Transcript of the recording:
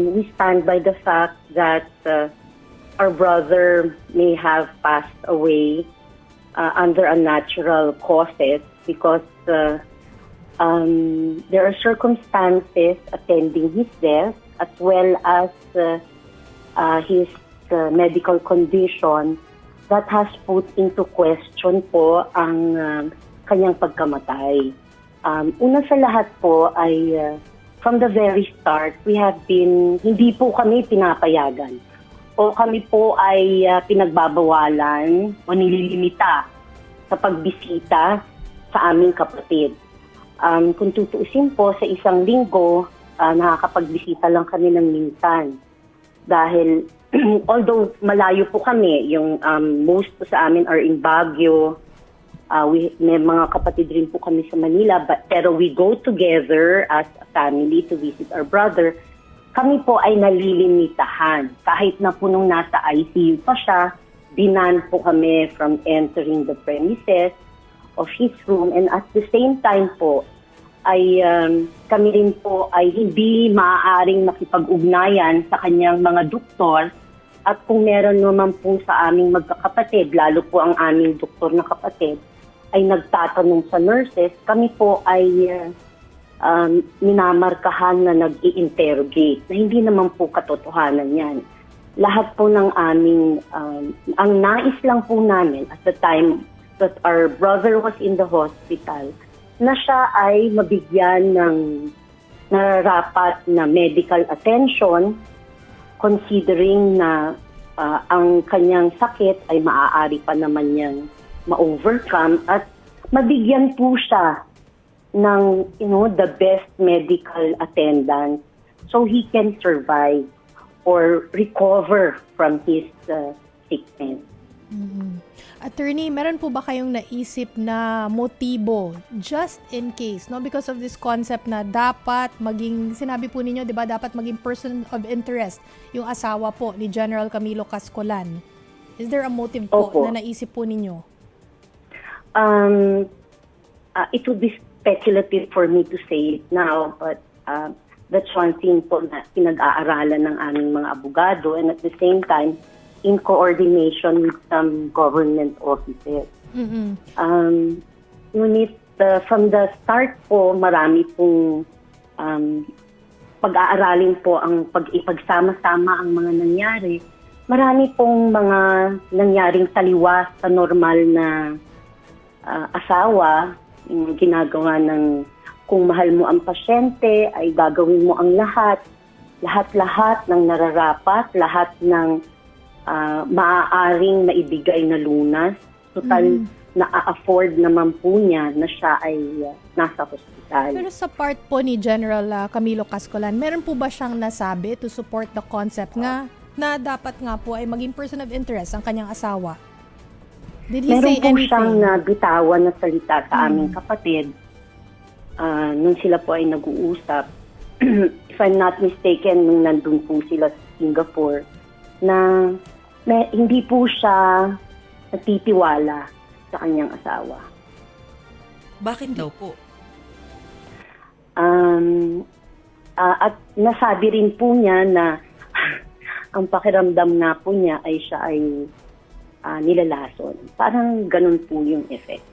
We stand by the fact that uh, our brother may have passed away uh, under unnatural causes because uh, um, there are circumstances attending his death as well as uh, uh, his uh, medical condition that has put into question po ang uh, kanyang pagkamatay. Um, una sa lahat po ay uh, from the very start, we have been, hindi po kami pinapayagan o kami po ay uh, pinagbabawalan o nililimita sa pagbisita sa aming kapatid. Um, kung tutuusin po, sa isang linggo, uh, nakakapagbisita lang kami ng minsan. Dahil, although malayo po kami, yung um, most po sa amin are in Baguio, uh, we, may mga kapatid rin po kami sa Manila, but, pero we go together as a family to visit our brother. Kami po ay nalilimitahan. Kahit na po nung nasa ICU pa siya, binan po kami from entering the premises of his room and at the same time po ay um, kami rin po ay hindi maaaring makipag-ugnayan sa kanyang mga doktor at kung meron naman po sa aming magkakapatid, lalo po ang aming doktor na kapatid, ay nagtatanong sa nurses, kami po ay uh, um, minamarkahan na nag interrogate na hindi naman po katotohanan yan. Lahat po ng aming, um, ang nais lang po namin at the time that our brother was in the hospital, na siya ay mabigyan ng nararapat na medical attention considering na ah, ang kanyang sakit ay maaari pa naman niyang ma-overcome at mabigyan po siya ng you know the best medical attendance so he can survive or recover from his uh, sickness. Attorney, meron po ba kayong naisip na motibo just in case, no? Because of this concept na dapat maging, sinabi po ninyo, di ba, dapat maging person of interest yung asawa po ni General Camilo Cascolan. Is there a motive po Opo. na naisip po ninyo? Um, uh, it would be speculative for me to say it now, but uh, that's one thing po na pinag-aaralan ng aming mga abogado and at the same time, in coordination with some government offices. Mm-mm. Um, ngunit uh, from the start po, marami pong um, pag-aaralin po ang pag-ipagsama-sama ang mga nangyari. Marami pong mga nangyaring taliwas sa normal na ah, asawa, yung ginagawa ng kung mahal mo ang pasyente, ay gagawin mo ang lahat. Lahat-lahat ng nararapat, lahat ng ah, maaaring maibigay na lunas. Total, na-afford naman po niya na siya ay ah, nasa hospital. Pero sa part po ni General ah, Camilo Cascolan, meron po ba siyang nasabi to support the concept nga na dapat nga po ay maging person of interest ang kanyang asawa? Did he Meron say po anything? siyang nabitawan na salita sa Mm. aming kapatid ah, nung sila po ay nag-uusap. If I'm not mistaken, nung nandun po sila sa Singapore, na may, hindi po siya natitiwala sa kanyang asawa. Bakit daw po? Um, ah, at nasabi rin po niya na ang pakiramdam nga po niya ay siya ay ah, nilalason. Parang ganun po yung effect.